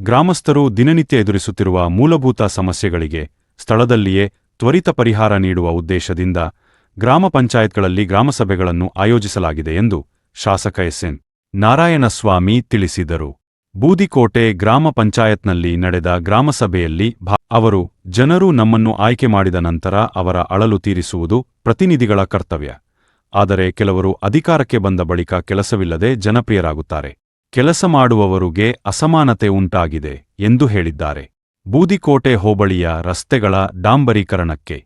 ಗ್ರಾಮಸ್ಥರು ದಿನನಿತ್ಯ ಎದುರಿಸುತ್ತಿರುವ ಮೂಲಭೂತ ಸಮಸ್ಯೆಗಳಿಗೆ ಸ್ಥಳದಲ್ಲಿಯೇ ತ್ವರಿತ ಪರಿಹಾರ ನೀಡುವ ಉದ್ದೇಶದಿಂದ ಗ್ರಾಮ ಪಂಚಾಯತ್ಗಳಲ್ಲಿ ಗ್ರಾಮಸಭೆಗಳನ್ನು ಆಯೋಜಿಸಲಾಗಿದೆ ಎಂದು ಶಾಸಕ ಎಸ್ಎನ್ ನಾರಾಯಣಸ್ವಾಮಿ ತಿಳಿಸಿದರು. ಬೂದಿಕೋಟೆ ಗ್ರಾಮ ಪಂಚಾಯತ್ನಲ್ಲಿ ನಡೆದ ಗ್ರಾಮಸಭೆಯಲ್ಲಿ ಅವರು, ಜನರು ನಮ್ಮನ್ನು ಆಯ್ಕೆ ಮಾಡಿದ ನಂತರ ಅವರ ಅಳಲು ತೀರಿಸುವುದು ಪ್ರತಿನಿಧಿಗಳ ಕರ್ತವ್ಯ. ಆದರೆ ಕೆಲವರು ಅಧಿಕಾರಕ್ಕೆ ಬಂದ ಬಳಿಕ ಕೆಲಸವಿಲ್ಲದೆ ಜನಪ್ರಿಯರಾಗುತ್ತಾರೆ. ಕೆಲಸ ಮಾಡುವವರಿಗೆ ಅಸಮಾನತೆ ಉಂಟಾಗಿದೆ ಎಂದು ಹೇಳಿದ್ದಾರೆ. ಬೂದಿಕೋಟೆ ಹೋಬಳಿಯ ರಸ್ತೆಗಳ ಡಾಂಬರೀಕರಣಕ್ಕೆ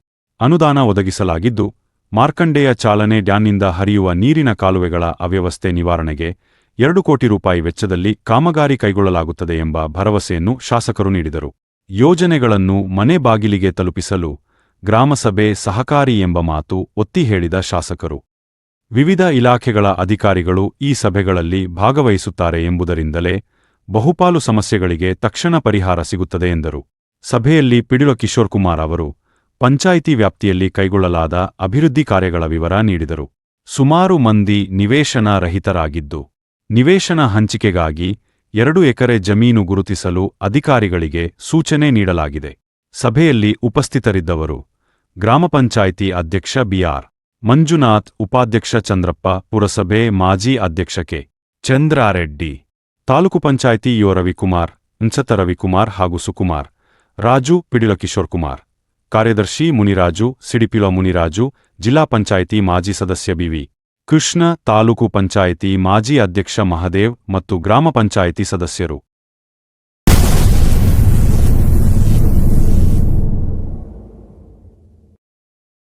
ಅನುದಾನ ಒದಗಿಸಲಾಗಿದ್ದು, ಮಾರ್ಕಂಡೇಯ ಚಾಲನೆ ಡ್ಯಾನ್ನಿಂದ ಹರಿಯುವ ನೀರಿನ ಕಾಲುವೆಗಳ ಅವ್ಯವಸ್ಥೆ ನಿವಾರಣೆಗೆ ಎರಡು ಕೋಟಿ ರೂಪಾಯಿ ವೆಚ್ಚದಲ್ಲಿ ಕಾಮಗಾರಿ ಕೈಗೊಳ್ಳಲಾಗುತ್ತದೆ ಎಂಬ ಭರವಸೆಯನ್ನು ಶಾಸಕರು ನೀಡಿದರು. ಯೋಜನೆಗಳನ್ನು ಮನೆ ಬಾಗಿಲಿಗೆ ತಲುಪಿಸಲು ಗ್ರಾಮಸಭೆ ಸಹಕಾರಿ ಎಂಬ ಮಾತು ಒತ್ತಿ ಹೇಳಿದ ಶಾಸಕರು. ವಿವಿಧ ಇಲಾಖೆಗಳ ಅಧಿಕಾರಿಗಳು ಈ ಸಭೆಗಳಲ್ಲಿ ಭಾಗವಹಿಸುತ್ತಾರೆ ಎಂಬುದರಿಂದಲೇ ಬಹುಪಾಲು ಸಮಸ್ಯೆಗಳಿಗೆ ತಕ್ಷಣ ಪರಿಹಾರ ಸಿಗುತ್ತದೆ ಎಂದರು. ಸಭೆಯಲ್ಲಿ ಪಿಡಿಲ ಕಿಶೋರ್ ಕುಮಾರ್ ಅವರು ಪಂಚಾಯಿತಿ ವ್ಯಾಪ್ತಿಯಲ್ಲಿ ಕೈಗೊಳ್ಳಲಾದ ಅಭಿವೃದ್ಧಿ ಕಾರ್ಯಗಳ ವಿವರ ನೀಡಿದರು. ಸುಮಾರು ಮಂದಿ ನಿವೇಶನ ರಹಿತರಾಗಿದ್ದು, ನಿವೇಶನ ಹಂಚಿಕೆಗಾಗಿ ಎರಡು ಎಕರೆ ಜಮೀನು ಗುರುತಿಸಲು ಅಧಿಕಾರಿಗಳಿಗೆ ಸೂಚನೆ ನೀಡಲಾಗಿದೆ. ಸಭೆಯಲ್ಲಿ ಉಪಸ್ಥಿತರಿದ್ದವರು ಗ್ರಾಮ ಪಂಚಾಯಿತಿ ಅಧ್ಯಕ್ಷ ಬಿಆರ್ ಮಂಜುನಾಥ್ ಉಪಾಧ್ಯಕ್ಷ ಚಂದ್ರಪ್ಪ ಪುರಸಭೆ ಮಾಜಿ ಅಧ್ಯಕ್ಷ ಕೆ. ಚಂದ್ರಾರೆಡ್ಡಿ, ತಾಲೂಕು ಪಂಚಾಯಿತಿ ಯೋ ರವಿಕುಮಾರ್ ಅನ್ಸತ ರವಿಕುಮಾರ್ ಹಾಗೂ ಸುಕುಮಾರ್, ರಾಜು ಪಿಡಿಲ ಕಿಶೋರ್ ಕುಮಾರ್, ಕಾರ್ಯದರ್ಶಿ ಮುನಿರಾಜು, ಸಿಡಿಪಿಲ ಮುನಿರಾಜು, ಜಿಲ್ಲಾ ಪಂಚಾಯಿತಿ ಮಾಜಿ ಸದಸ್ಯ ಬಿವಿ ಕೃಷ್ಣ, ತಾಲೂಕು ಪಂಚಾಯಿತಿ ಮಾಜಿ ಅಧ್ಯಕ್ಷ ಮಹದೇವ್ ಮತ್ತು ಗ್ರಾಮ ಪಂಚಾಯಿತಿ ಸದಸ್ಯರು.